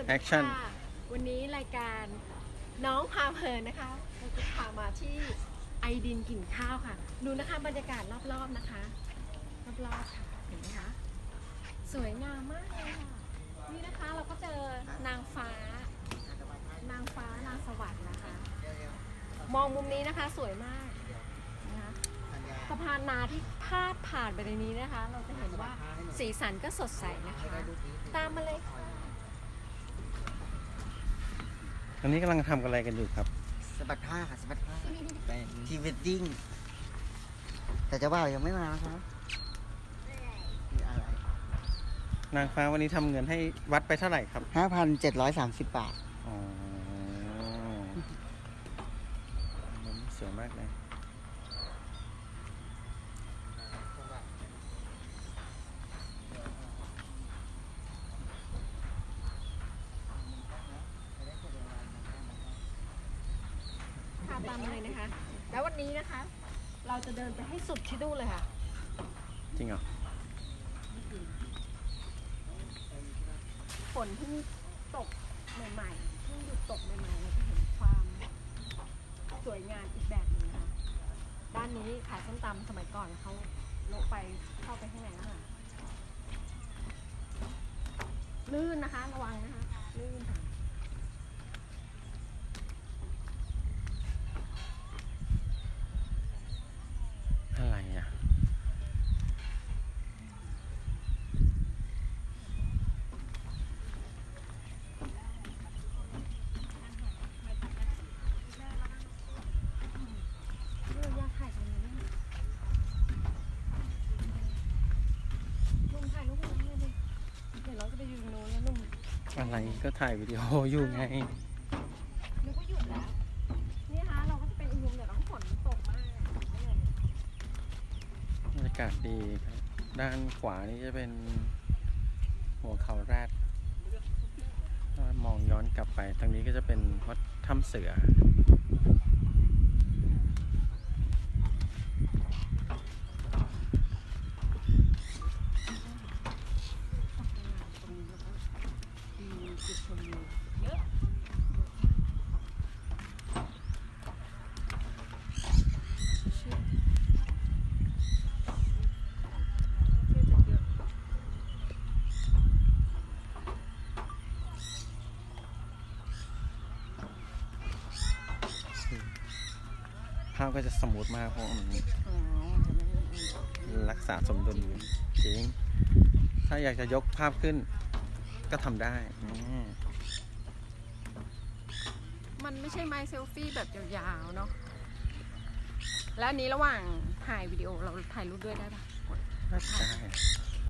วัสดี Action ค่ะวันนี้รายการน้องพาเพลินนะคะเราจะพามาที่ไอดินกินข้าวค่ะ ดูนะคะบรรยากาศรอบๆนะคะ รอบๆค่ะ เห็นไหมคะ สวยงามมากเลยค่ะนี่นะคะเราก็เจอนางฟ้า นางฟ้านางสวรรค์นะคะ มองมุมนี้นะคะสวยมากนะคะสะพานนาที่พาดผ่านไปในนี้นะคะ เราจะเห็นว่าสีสันก็สดใสนะคะ ตามมาเลยค่ะ อันนี้กำลังทำอะไรกันอยู่ครับ สะบัดผ้าค่ะสะบัดผ้าเป็นทีเวดดิ้งแต่เจ้าบ่าวยังไม่มานะคะมีอะไรนางฟ้าวันนี้ทำเงินให้วัดไปเท่าไหร่ครับห้าพันเจ็ดร้อยสามสิบบาท อ๋อมุมสวยมากเลย ค่ะตามมาเลยนะคะ แล้ววันนี้นะคะ เราจะเดินไปให้สุดที่นู่นเลยค่ะ จริงเหรอฝนเพิ่งตกใหม่ๆเพิ่งหยุดตกใหม่ๆเราจะเห็นความสวยงามอีกแบบหนึงนะคะ ด้านนี้ขายส้มตำสมัยก่อนเขาลงไปเข้าไปข้างในแล้วค่ะลื่นนะคะ ระวังนะคะ ลื่นค่ะ อะไรอะ เรื่องยากถ่ายตรงนี้นะนุ่มถ่ายรูปตรงนี้เลยดิเดี๋ยวเราจะไปยืนโน้นแล้วนุ่ม อะไรก็ถ่ายวิดีโออยู่ไง นึกว่าหยุดแล้วนี่นะคะเราก็จะเป็นอุโมงค์เดี๋ยวเราฝนตกมากเลยบรรยากาศดีครับ ด้านขวานี่จะเป็นหัวเขาแรดถ้ามองย้อนกลับไป ทางนี้ก็จะเป็นวัดถ้ำเสือ มี จุดชมวิวเยอะภาพก็จะสมูทมากเพราะมันอ๋อจะไม่ได้รักษาสมดุลจริง ถ้าอยากจะยกภาพขึ้น ก็ทำได้อืมมันไม่ใช่ไม้เซลฟี่แบบยาวๆเนาะ แล้วอันนี้ระหว่างถ่ายวิดีโอเราถ่ายรูปด้วยได้ปะ ได้